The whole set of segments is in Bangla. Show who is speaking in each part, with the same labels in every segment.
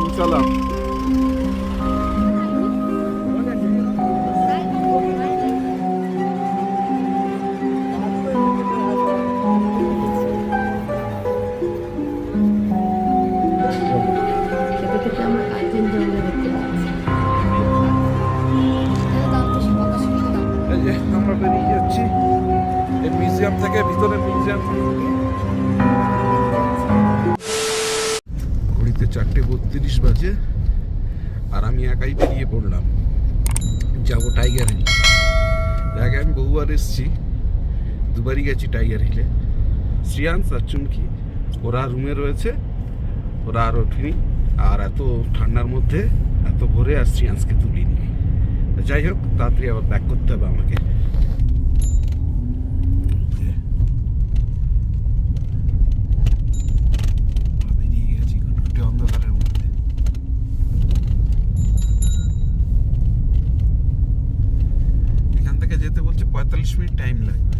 Speaker 1: পৌঁছালাম শ্রিয়াংশ আর চুমকি। ওরা রুমে রয়েছে, ওরা আর ওঠেনি। আর এত ঠান্ডার মধ্যে, এত ভোরে আর শ্রিয়াংশকে তুলিনি। যাই হোক, তাড়াতাড়ি আবার ব্যাক করতে হবে আমাকে। যেতে বলছে পঁয়তাল্লিশ মিনিট টাইম লাগবে।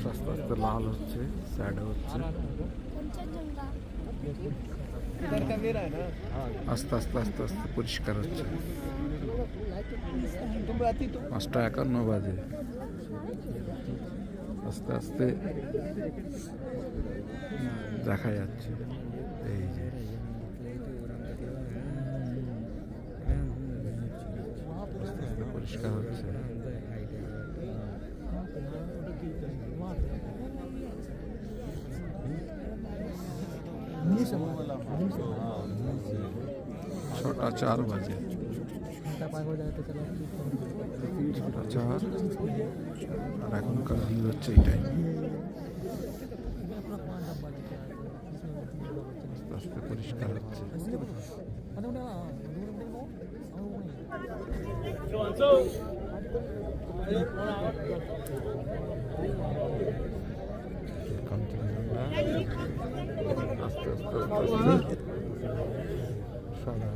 Speaker 1: আকাশ আস্তে আস্তে লাল হচ্ছে স্যাডও হচ্ছে। আস্তে আস্তে আস্তে আস্তে পরিষ্কার হচ্ছে। পাঁচটা একান্ন বাজে। আস্তে আস্তে দেখা যাচ্ছে। এই যে। পরিষ্কার হচ্ছে। ছটা চার বাজে। ছটা চার। আর এখনকার ভিউ হচ্ছে এই টাইম আস্তে আস্তে পরিষ্কার হচ্ছে কাঞ্চনজঙ্ঘা আস্তে আস্তে সাদা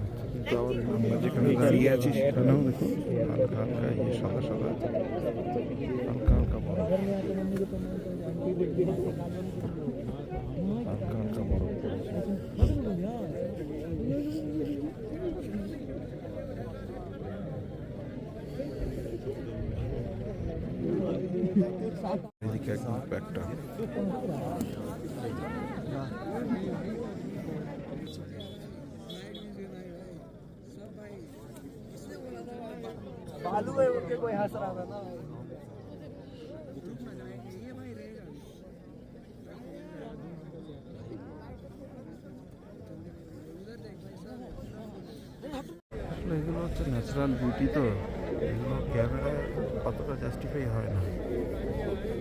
Speaker 1: আমরা যেখানে দাঁড়িয়ে আছি হালকা হালকা ইয়ে সাদা সাদা হালকা হালকা হালকা হালকা বরফ
Speaker 2: बालू है उनके कोई हंस रहा था ना
Speaker 1: আসলে এগুলো হচ্ছে ন্যাচারাল বিউটি তো এগুলো ক্যামেরায় অতটা জাস্টিফাই হয় না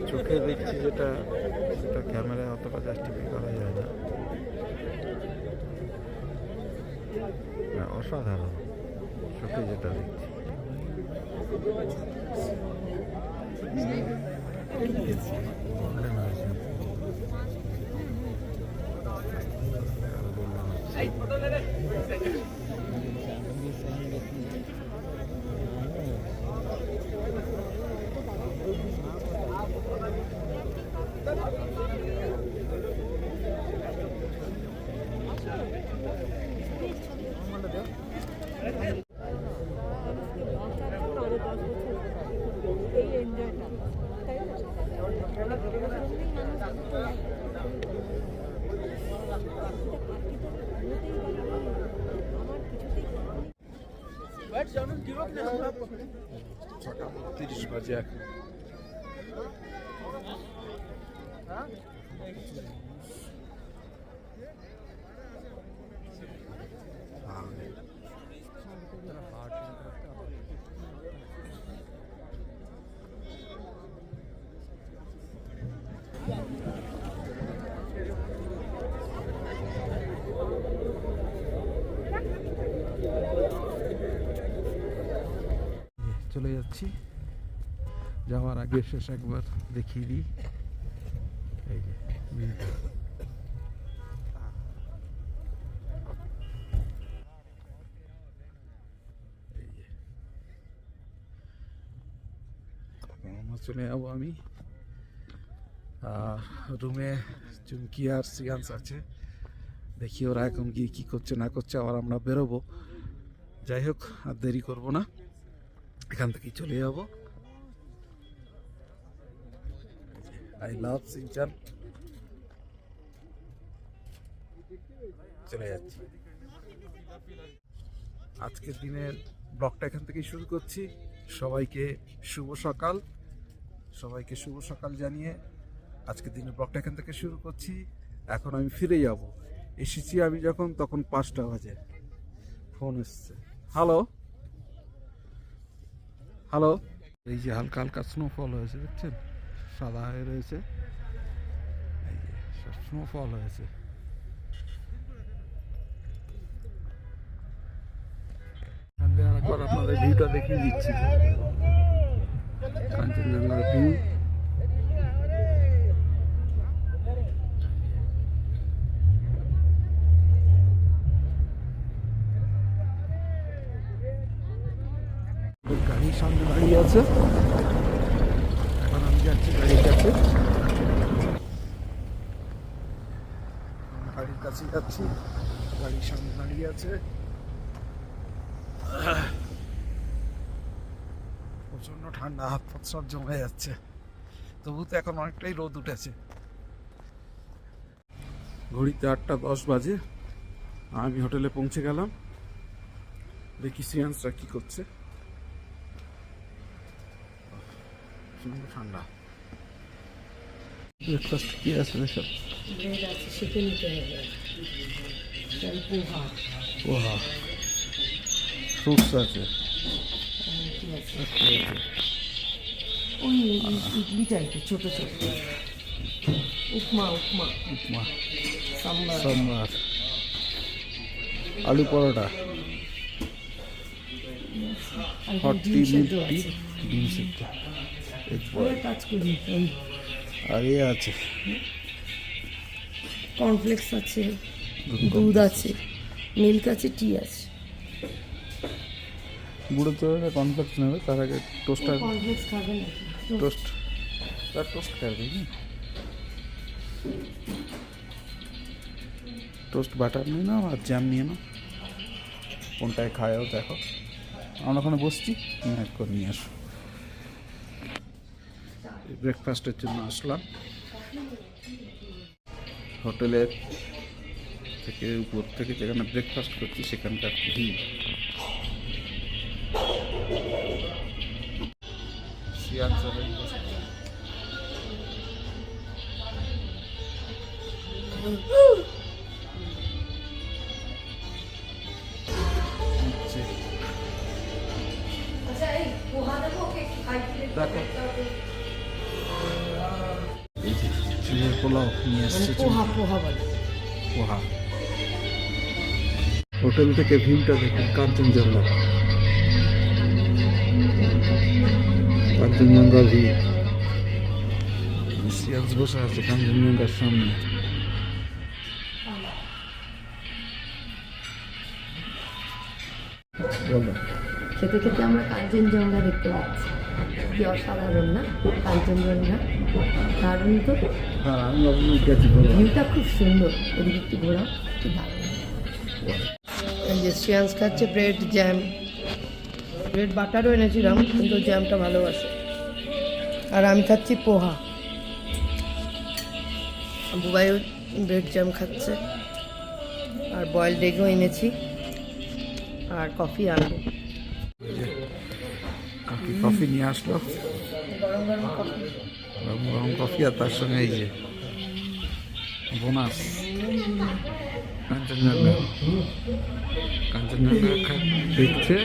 Speaker 1: চোখে দেখছি যেটা সেটা ক্যামেরায় অতটা জাস্টিফাই করা যায় না অসাধারণ চোখে যেটা দেখছি হয়েছে। আর ছটা তিরিশ বাজে এখন চলে যাচ্ছি। যাওয়ার আগে শেষ একবার দেখিয়ে দিই। এই যে চলে যাব আমি। আর রুমে চুমকি আর সিয়ান্স আছে। দেখি ওরা এখন গিয়ে কী করছে, না করছে, আবার আমরা বেরোবো। যাই হোক, আর দেরি করব না। এখান থেকেই চলে যাব। আই লাভ সিনচান চলে যাচ্ছি। আজকের দিনের ব্লগটা এখান থেকেই শুরু করছি। সবাইকে শুভ সকাল। সবাইকে শুভ সকাল জানিয়ে আজকের দিনের ব্লগটা এখান থেকে শুরু করছি। এখন আমি ফিরে যাব। এসেছি আমি যখন, তখন পাঁচটা বাজে। ফোন এসছে। হ্যালো হ্যালো এই যে হালকা হালকা স্নোফল হয়েছে, দেখছেন? সাদা হয়ে রয়েছে। এই যে স্নোফল হয়েছে। আপনাদের ভিউটা দেখিয়ে দিচ্ছি। কাঞ্চনজঙ্ঘার ভিউ গাড়ির সামনে দাঁড়িয়ে আছে। এখন আমি যাচ্ছি গাড়ির কাছে। গাড়ির কাছে যাচ্ছি। গাড়ির সামনে দাঁড়িয়ে আছে। প্রচণ্ড ঠান্ডা হাত পাত সব জমে যাচ্ছে। তবু তো এখন অনেকটাই রোদ উঠেছে। ঘড়িতে আটটা দশ বাজে। আমি হোটেলে পৌঁছে গেলাম। দেখি সিয়ান্সরা কি করছে। ঠান্ডা। ব্রেকফাস্ট কি আছে
Speaker 3: পোহা।
Speaker 1: ফ্রুটস আছে।
Speaker 3: কি ওই ইডলি টাইপের ছোট ছোট। উপমা উপমা।
Speaker 1: উপমা।
Speaker 3: সাম্বার।
Speaker 1: সাম্বার। আলু পরোটা। হট টি
Speaker 3: ডিম
Speaker 1: মিল্ক টি ডিম সিদ্ধ।
Speaker 3: কাজ করি
Speaker 1: আর এ আছে।
Speaker 3: কর্নফ্লেক্স আছে
Speaker 1: দুধ
Speaker 3: আছে। মিল্ক আছে টি আছে।
Speaker 1: গুঁড়ো তো কনফ্লেক্স নেবে তার আগে টোস্টার
Speaker 3: কর্নফ্লেক্স খাবে না।
Speaker 1: টোস্ট তার টোস্ট খাবে কি টোস্ট বাটার নিয়ে নাও আর জ্যাম নিয়ে নাও। কোনটায় খায়ও দেখো। আমরা ওখানে বসছি করে নিয়ে আসো। ব্রেকফাস্টের জন্য আসলাম হোটেলের থেকে উপর থেকে যেখানে ব্রেকফাস্ট করছি সেখানকার শিয়ালচরের হচ্ছে। এসছে
Speaker 3: পোহা পোহা বলে।
Speaker 1: পোহা। হোটেল থেকে ভিউটা দেখুন কাঞ্চনজঙ্ঘা কাঞ্চনজঙ্ঘা ভিউ সিয়ালস বসে আছে কাঞ্চনজঙ্ঘার সামনে।
Speaker 3: খেতে খেতে আমরা কাঞ্চনজঙ্ঘা দেখতে পাচ্ছি। কি অসাধারণ না? কাঞ্চনজঙ্ঘা দারুণ তো
Speaker 1: হ্যাঁ আমি ভাবলাম গেছি
Speaker 3: ভিউটা খুব সুন্দর। এদিকে একটু ঘোরা যে শ্রেয়াংস খাচ্ছে ব্রেড জ্যাম ব্রেড বাটারও এনেছিলাম কিন্তু জ্যামটা ভালোবাসে। আর আমি খাচ্ছি পোহা। বুবাইও ব্রেড জ্যাম খাচ্ছে। আর বয়েলড এগও এনেছি। আর কফি আনব
Speaker 1: কফি নিয়ে আসলো।
Speaker 3: গরম গরম কফি
Speaker 1: গরম গরম কফি আর তার সঙ্গে এই যে বোনাস। কাঞ্চনজঙ্ঘা। কাঞ্চনজঙ্ঘা দেখছে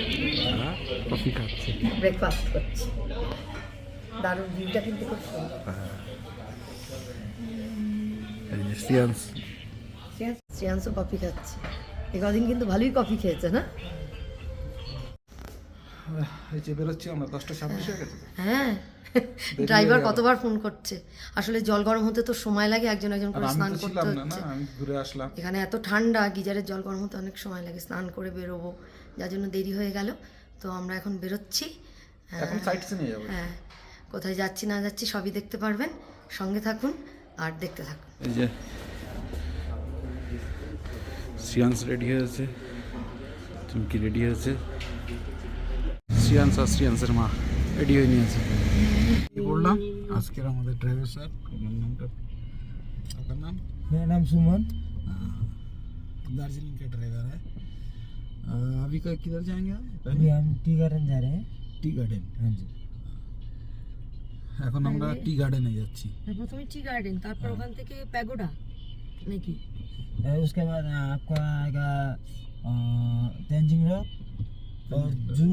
Speaker 1: আর কফি খাচ্ছে।
Speaker 3: ব্রেকফাস্ট করছি। দারুণ ভিউটা কিন্তু খুব সুন্দর।
Speaker 1: সিয়ান্স।
Speaker 3: শ্রেয়াংস শ্রেয়াংসও কফি খাচ্ছে। এ কদিন কিন্তু ভালোই কফি খেয়েছে না?
Speaker 1: এই যে বেরোচ্ছি আমরা দশটা ছাব্বিশ হয়ে গেছে
Speaker 3: হ্যাঁ ড্রাইভার কতবার ফোন করছে? আসলে জল গরম হতে তো সময় লাগে একজন একজন করে স্নান করতে হচ্ছে।
Speaker 1: আমি ঘুরে আসলাম।
Speaker 3: এখানে এত ঠান্ডা গিজারের জল গরম হতে অনেক সময় লাগে স্নান করে বেরোবো যার জন্য দেরি হয়ে গেল। তো আমরা এখন বেরোচ্ছি।
Speaker 1: এখন সাইড নিয়ে যাব।
Speaker 3: হ্যাঁ কোথায় যাচ্ছি না যাচ্ছি সবই দেখতে পারবেন। সঙ্গে থাকুন আর দেখতে থাকুন।
Speaker 1: এই যে সিয়ান্স রেডি হয়েছে চুমকি রেডি হয়েছে সিয়ান্স আর সিয়ান্সের মা রেডি হয়ে নিয়েছে কি বললাম আজকের আমাদের ড্রাইভার স্যার ওনার নামটা আপনার নাম
Speaker 2: मेरा नाम सुमन
Speaker 1: दार्जिलिंग का ड्राइवर है अ, अभी का किधर जाएंगे आप
Speaker 2: अभी हम टी गार्डन जा रहे हैं
Speaker 1: टी गार्डन
Speaker 2: हाँ जी
Speaker 1: এখন আমরা টি গার্ডেনে যাচ্ছি
Speaker 3: প্রথমে টি গার্ডেন তারপর ওখান থেকে প্যাগোডা নাকি
Speaker 2: और उसके बाद आपको आएगा तेंजिंग रॉक और जू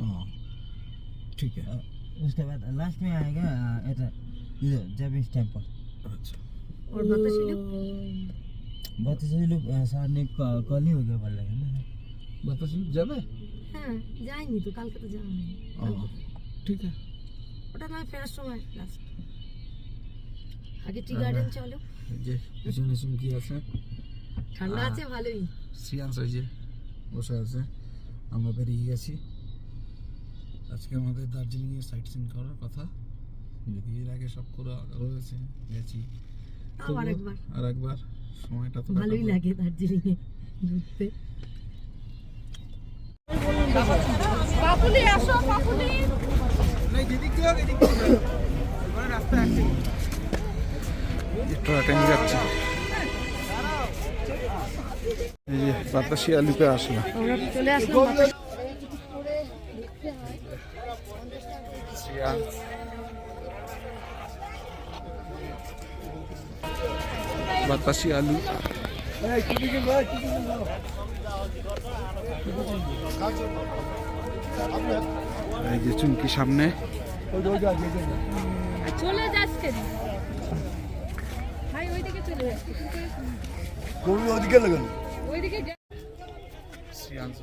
Speaker 1: ও ঠিক है
Speaker 2: उसके बाद लास्ट में आएगा अ, इधर इधर जैबिस टेम्पल
Speaker 1: আচ্ছা
Speaker 3: ওর বাতাসে
Speaker 2: बत्तीस लोग सर ने क- कल ही हो गया बोल रहे हैं ना
Speaker 1: বাতাস যাবে
Speaker 3: হ্যাঁ যাইনি তো কালকে তো যাওয়া হয়নি
Speaker 1: ও ঠিক আছে
Speaker 3: ওটা নয় ফেরার সময় লাস্ট আগে টি
Speaker 1: আমরা-
Speaker 3: গার্ডেন চলো
Speaker 1: এই যে পিছনে চুমকি আছে
Speaker 3: ঠান্ডা
Speaker 1: আহ।
Speaker 3: আছে ভালোই
Speaker 1: সিয়ান্স ওই যে বসে আছে আমরা বেরিয়ে গেছি আজকে আমাদের দার্জিলিংয়ে সাইট সিন করার কথা। যদি এর আগে সব করা রয়েছে গেছি। আর একবার সময়টা তো
Speaker 3: ভালোই লাগে দার্জিলিং এ ঘুরতে
Speaker 4: আসো পাপুলি
Speaker 1: এই যাচ্ছে। এই যে বাতাসি আলুতে আসলাম
Speaker 3: চলে আসলাম
Speaker 1: সিয়ান্স বাতাসি আলু। এই যে চুমকি সামনে।
Speaker 4: চলে যাচ্ছে। ভাই ওইদিকে চলে যাচ্ছে। ওইদিকে যা-
Speaker 1: সিয়ান্স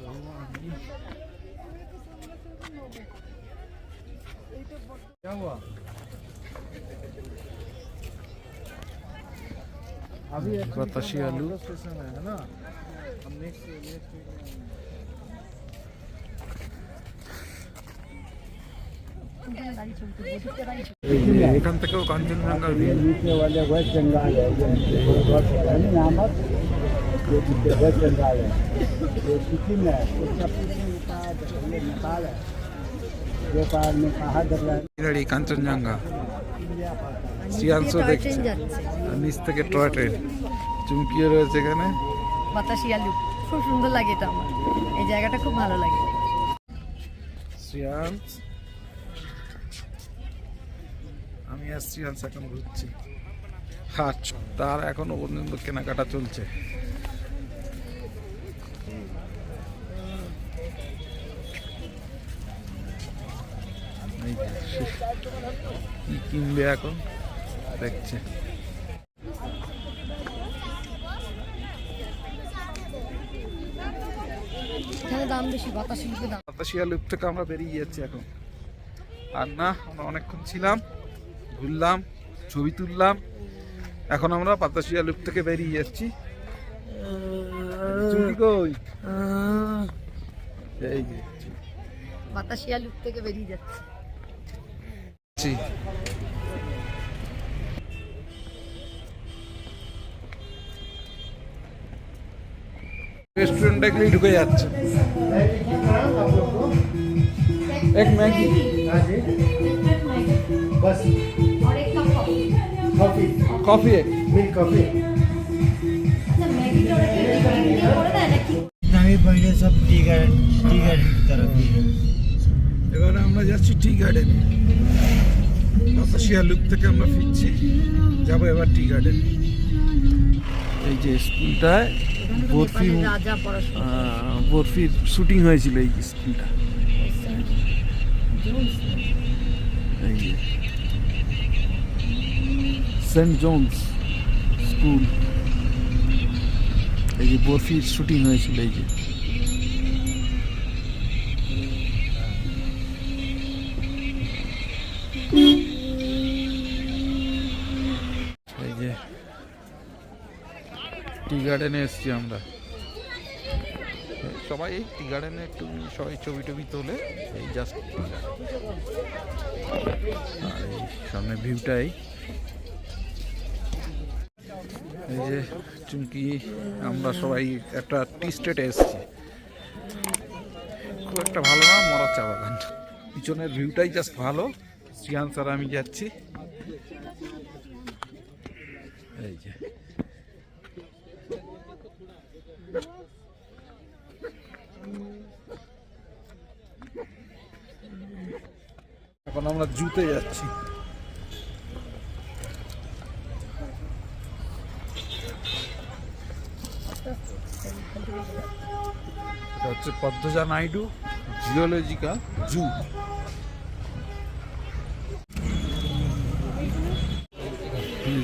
Speaker 2: क्या हुआ अभी
Speaker 1: বাতাসি আলু
Speaker 2: स्टेशन है ना हम नेक्स्ट नेक्स्ट
Speaker 1: এই যে এখান থেকেও কাঞ্চনজঙ্ঘার ভিউ
Speaker 2: नीचे वाले वेस्ट बंगाल है ये यहाँ पर ये नीचे वेस्ट बंगाल है ये सिक्किम है उसका पीछे नेपाल ये नेपाल है গোপাল
Speaker 1: বিরাড়ি কাঞ্চনজঙ্ঘা। শ্রিয়াংশ দেখছে। নিচ থেকে টয় ট্রেন। চুমকিও রয়েছে এখানে।
Speaker 3: বাতাসিয়া খুব সুন্দর লাগে এটা আমার। এই জায়গাটা খুব ভালো লাগে।
Speaker 1: শ্রিয়াংশ। আমি আর শ্রিয়াংশ এখন ঘুরছি। হাট। তার এখনও পর্যন্ত কেনাকাটা চলছে। কি কিনবে এখন? দেখছে।
Speaker 3: দাম বেশি
Speaker 1: লুপ থেকে আমরা বেরিয়ে যাচ্ছি এখন। আর না আমরা অনেকক্ষণ ছিলাম ঘুরলাম ছবি তুললাম। এখন আমরা পাতাশিয়া লুপ থেকে বেরিয়ে যাচ্ছি। কই? এই যে
Speaker 3: বাতাসি থেকে বেরিয়ে যাচ্ছে।
Speaker 1: ছি। রেস্টুরেন্ট দেখলেই ঢুকে যাচ্ছে এক ম্যাগি
Speaker 2: बस
Speaker 3: और एक कप कॉफी
Speaker 2: कॉफी
Speaker 1: কফি এক
Speaker 2: मिल्क कॉफी
Speaker 3: আচ্ছা ম্যাগিটা ওরা কি টিফিন দিয়ে করে দেয় নাকি
Speaker 2: नहीं पहले सब टी गार्डन टी गार्डन की तरफ ही है
Speaker 1: এবারে আমরা যাচ্ছি টি গার্ডেনে। বাতাসিয়া লুপ থেকে আমরা ফিরছি। যাব এবার টি গার্ডেন। এই যে স্কুলটায় বরফি বরফির শুটিং হয়েছিল এই স্কুলটা। এই যে। Saint John's school. এই যে বরফির শুটিং হয়েছিল এই যে। যে টি গার্ডেনে এসছি আমরা। সবাই এই টি গার্ডেনে একটু সবাই ছবি টবি তোলে এই জাস্ট আর এই সামনে ভিউটাই। এই যে চুমকি আমরা সবাই একটা টি স্টেটে এসেছি। খুব একটা ভালো না মরা চা বাগান। পিছনের ভিউটাই জাস্ট ভালো। শ্রিয়ান স্যার আমি যাচ্ছি এই যে এখন আমরা জুতে যাচ্ছি। এটা হচ্ছে পদ্মজা নাইডু, জিওলজিক্যাল জু।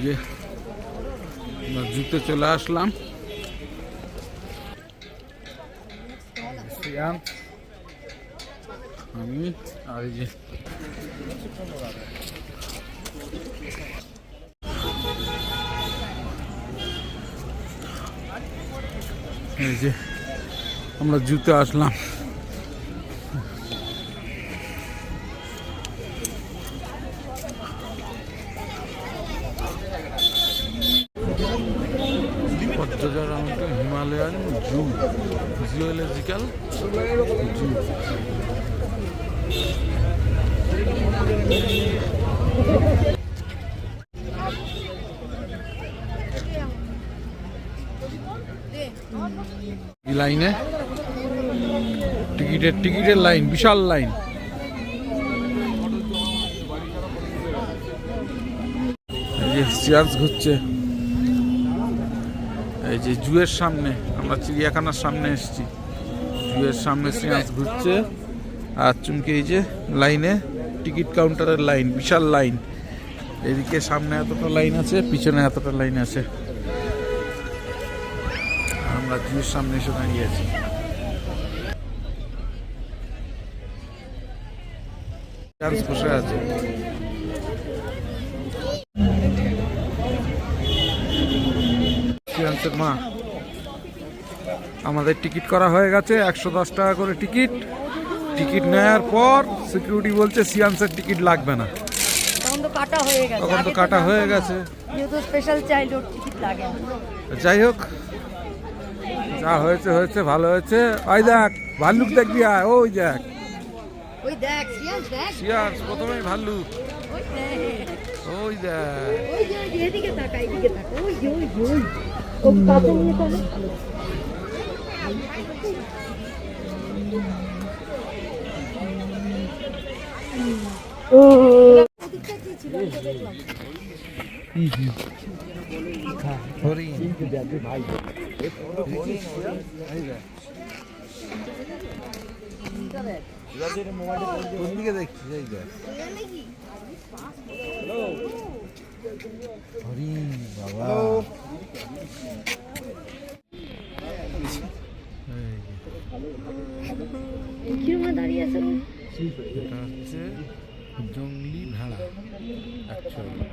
Speaker 1: যে জুতে চলে আসলাম। আমি আর যে এই যে আমরা জুতে আসলাম পদ্মজার আমাদের হিমালয়ান জু জিওলজিক্যাল জু এই লাইনে? টিকিটের টিকিটের লাইন, বিশাল লাইন। যে চেয়ার্স ঘুরছে। এই যে জুয়ের সামনে, আমরা চিড়িয়াখানার সামনে এসছি। জুয়ের সামনে সিয়ান্স ঘুরছে। আর চুমকি এই যে লাইনে। টিকিট কাউন্টারের লাইন, বিশাল লাইন। এদিকে সামনে এতটা লাইন আছে, পিছনে এতটা লাইন আছে। আমরা জুয়ের সামনে এসে দাঁড়িয়ে আছি। বসে আছে। মা, আমাদের টিকিট করা হয়ে গেছে, একশো দশ টাকা করে টিকিট। টিকিট নেওয়ার পর সিকিউরিটি বলছে সিয়ান্সের টিকিট লাগবে না।
Speaker 3: তখন তো কাটা হয়ে গেছে।
Speaker 1: তখন তো কাটা হয়ে গেছে।
Speaker 3: যেহেতু স্পেশাল চাইল্ড টিকিট লাগে।
Speaker 1: যাই হোক যা হয়েছে হয়েছে ভালো হয়েছে। ওই দেখ ভাল্লুক দেখবি আয় ওই দেখ।
Speaker 3: ওই দেখ সিয়াস দেখ।
Speaker 1: সিয়ান্স প্রথমেই ভাল্লুক।
Speaker 3: ওই দেখ।
Speaker 1: ওই দেখ।
Speaker 3: এদিকে তাকা এদিকে তাকা ওই ওই ওই ও নিয়ে দাঁড়িয়ে আছে
Speaker 1: জঙ্গলি ভেড়া অ্যাকচুয়ালি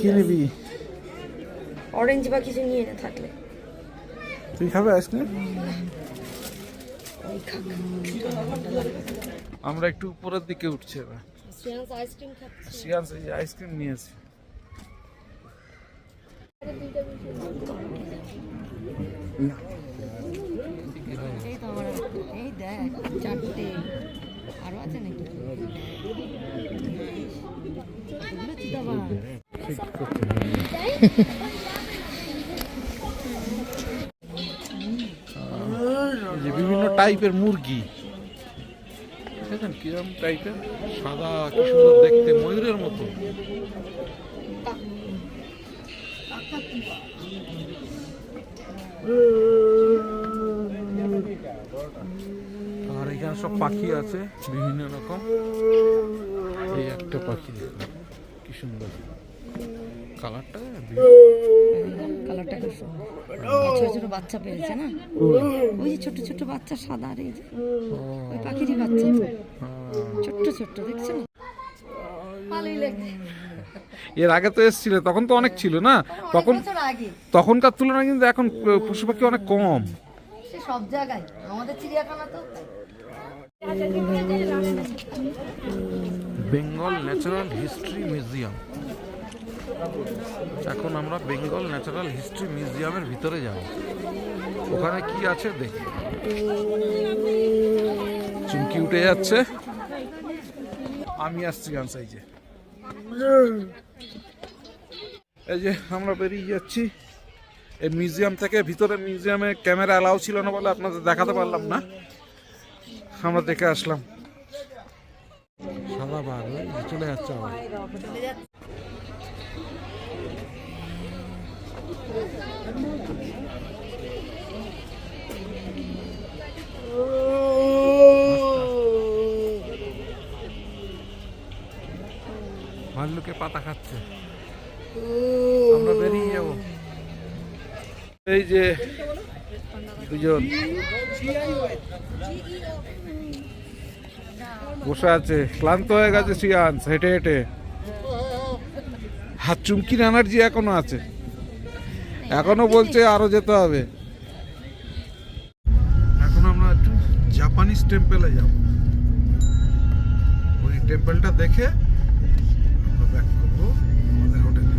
Speaker 1: কি নিবি
Speaker 3: অরেঞ্জ বা কিছু নিয়ে না থাকলে।
Speaker 1: তুই খাবে আইসক্রিম? আমরা একটু উপরের দিকে উঠছি এবার।
Speaker 3: সিয়াস আইসক্রিম খাচ্ছে।
Speaker 1: সিয়ান্স এই আইসক্রিম নিয়েছি।
Speaker 3: এই তো আমার এই দেখ চারটে। আরও আছে নাকি? এগুলো
Speaker 1: টাইপের মুরগি? দেখেন কিরম টাইপের সাদা, কি সুন্দর দেখতে, ময়ূরের মতো। আর এখানে সব পাখি আছে, বিভিন্ন রকম। এই একটা পাখি দেখুন, কি সুন্দর। কালারটা?
Speaker 3: কালারটা খুব সুন্দর। ছোট ছোট বাচ্চা পেয়েছে না? ওই যে ছোট ছোট বাচ্চা সাদা আর এই যে। ওই পাখিরই বাচ্চা। ছোট্ট ছোট্ট দেখছ?
Speaker 1: এর আগে তো এসেছিল তখন তো অনেক ছিল না? তখন তখনকার তুলনায় কিন্তু এখন পশু পাখি অনেক কম।
Speaker 3: সে সব জায়গায়। আমাদের চিড়িয়াখানা তো।
Speaker 1: Bengal natural history museum. এখন আমরা বেঙ্গল ন্যাচারাল হিস্ট্রি মিউজিয়ামের ভিতরে যাব ওখানে কি আছে দেখি। চুমকি উঠে যাচ্ছে। আমি আসছি গান সাইজে। এই যে আমরা বেরিয়ে যাচ্ছি। এই মিউজিয়াম থেকে ভিতরে মিউজিয়ামে ক্যামেরা অ্যালাউ ছিল না বলে আপনাদের দেখাতে পারলাম না। আমরা দেখে আসলাম। সাদা বাঘ চলে যাচ্ছে ভাল্লুকে পাতা খাচ্ছে। আমরা বেরিয়ে যাব। এই যে দুজন। বসে আছে। ক্লান্ত হয়ে গেছে সিয়ান্স হেঁটে হেঁটে। হাত চুমকির এনার্জি এখনও আছে। এখনও বলছে আরও যেতে হবে। এখন আমরা একটু জাপানিজ টেম্পলে যাব। ওই টেম্পলটা দেখে আমরা ব্যাক করব আমাদের হোটেলে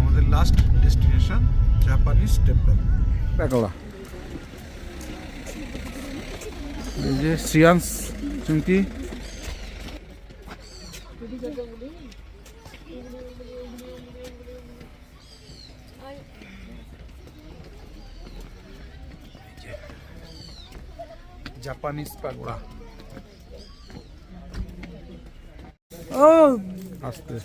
Speaker 1: আমাদের লাস্ট ডেস্টিনেশন জাপানিজ টেম্পল দেখলা। এই যে সিয়ান্স চুমকি। জাপানিজ পাগোড়া আস্তে।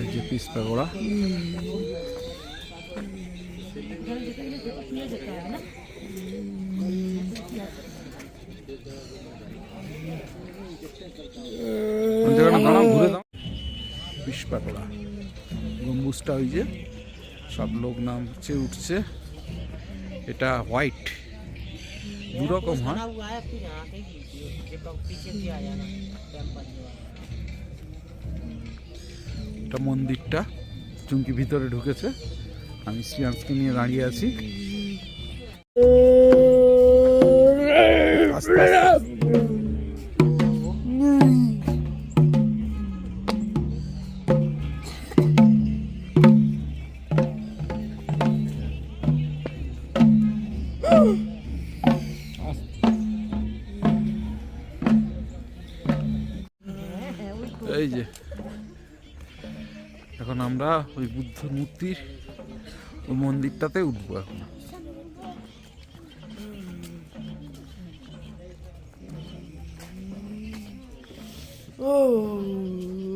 Speaker 1: এই যে পিস জায়গাটা ঘুরে দাও। পাগোড়া গম্বুজটা ওই যে সব লোক নামছে, উঠছে। এটা হোয়াইট। দু রকম হয়? এটা মন্দিরটা, চুমকি ভিতরে ঢুকেছে। আমি শ্রিয়াংশকে নিয়ে দাঁড়িয়ে আছি। আস্তে আস্তে। মূর্তির ওই মন্দিরটাতে উঠবো এখন।
Speaker 3: ওরা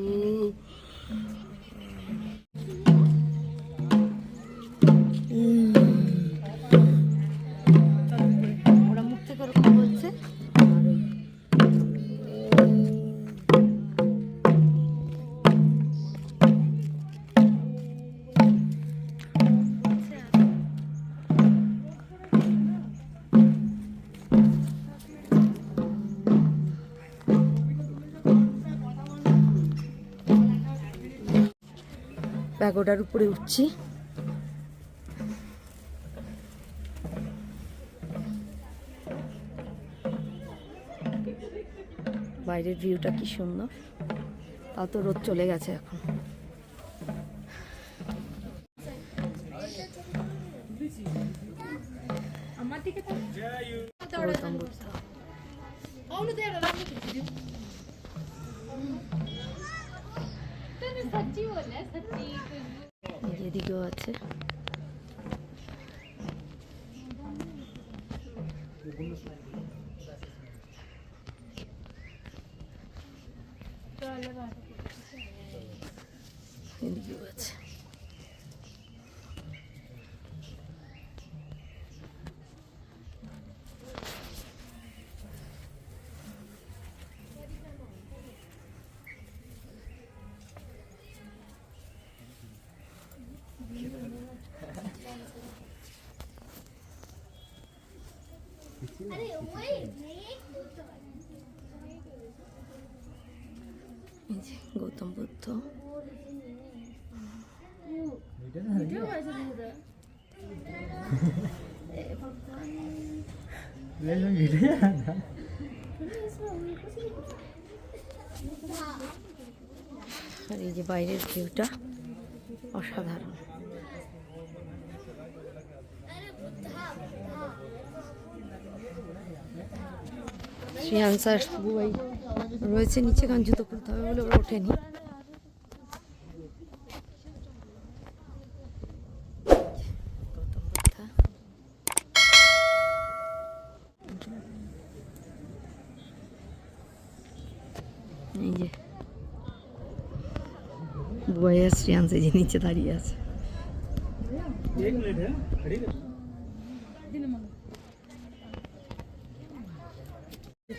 Speaker 3: প্যাগোডার উপরে উঠছি। বাইরের ভিউটা কি সুন্দর। তাও তো রোদ চলে গেছে এখন। গৌতম বুদ্ধ। এদিকেও আছে। এদিকেও গৌতম বুদ্ধ। আর এই যে বাইরের ভিউটা অসাধারণ। শ্রেয়াংসার বুবাই রয়েছে নিচে কারণ জুতো খুলতে হবে বলে ওরা ওঠেনি গৌতম বুদ্ধা। এই যে বুবাই আর শ্রেয়াংস এই যে নিচে দাঁড়িয়ে আছে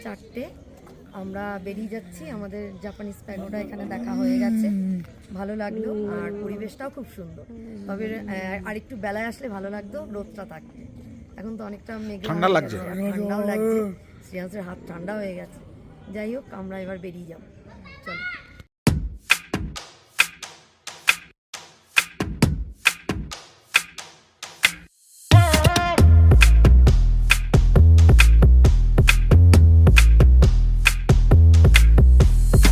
Speaker 3: চারটে। আমরা বেরিয়ে যাচ্ছি। আমাদের জাপানিজ প্যাগোডা এখানে দেখা হয়ে গেছে। ভালো লাগল। আর পরিবেশটাও খুব সুন্দর। তবে আর একটু বেলায় আসলে ভালো লাগতো রোদটা থাকতে। এখন তো অনেকটা মেঘলা
Speaker 1: ঠান্ডা
Speaker 3: হয়ে
Speaker 1: লাগছে।
Speaker 3: গেছে, ঠান্ডাও লাগছে। শ্রেয়াসের হাত ঠান্ডা হয়ে গেছে। যাই হোক আমরা এবার বেরিয়ে যাব।